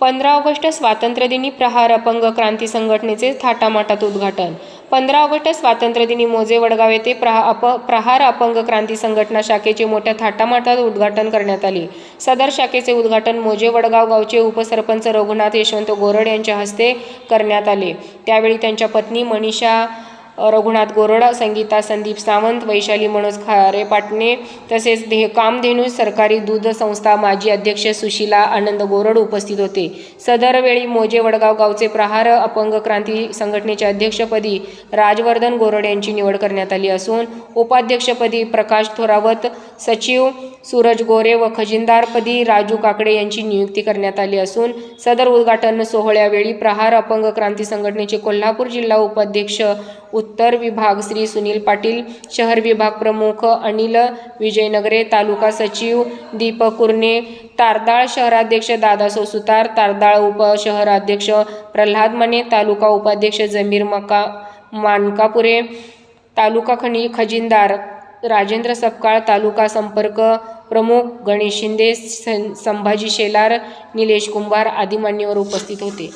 पंधरा ऑगस्ट स्वातंत्र्यदिनी प्रहार अपंग क्रांती संघटनेचे थाटामाटात उद्घाटन. पंधरा ऑगस्ट स्वातंत्र्यदिनी मोजे वडगाव येथे प्रहा अप प्रहार अपंग क्रांती संघटना शाखेचे मोठ्या थाटामाटात उद्घाटन करण्यात आले. सदर शाखेचे उद्घाटन मोजे वडगाव गावचे उपसरपंच रघुनाथ यशवंत गोरड यांच्या हस्ते करण्यात आले. त्यावेळी त्यांच्या पत्नी मनीषा रघुनाथ गोरड संगीता संदीप सावंत वैशाली मनोज खारे पाटणे तसेच दे कामधेनू सरकारी दूध संस्था माजी अध्यक्ष सुशीला आनंद गोरड उपस्थित होते. सदरवेळी मोजे वडगाव गावचे प्रहार अपंग क्रांती संघटनेच्या अध्यक्षपदी राजवर्धन गोरड यांची निवड करण्यात आली असून उपाध्यक्षपदी प्रकाश थोरावत सचिव सूरज गोरे व खजिनदारपदी राजू काकडे यांची नियुक्ती करण्यात आली असून सदर उद्घाटन सोहळ्यावेळी प्रहार अपंग क्रांती संघटनेचे कोल्हापूर जिल्हा उपाध्यक्ष उत्तर विभाग श्री सुनील पाटील शहर विभाग प्रमुख अनिल विजयनगरे तालुका सचिव दीपक कुर्णे तारदाळ शहराध्यक्ष दादा सोसुतार तारदाळ उपशहराध्यक्ष प्रल्हाद मने तालुका उपाध्यक्ष जमीर मका मानकापुरे तालुका खनी खजिनदार राजेंद्र सपकाळ तालुका संपर्क प्रमुख गणेश शिंदे सं- संभाजी शेलार निलेश कुंभार आदी मान्यवर उपस्थित होते.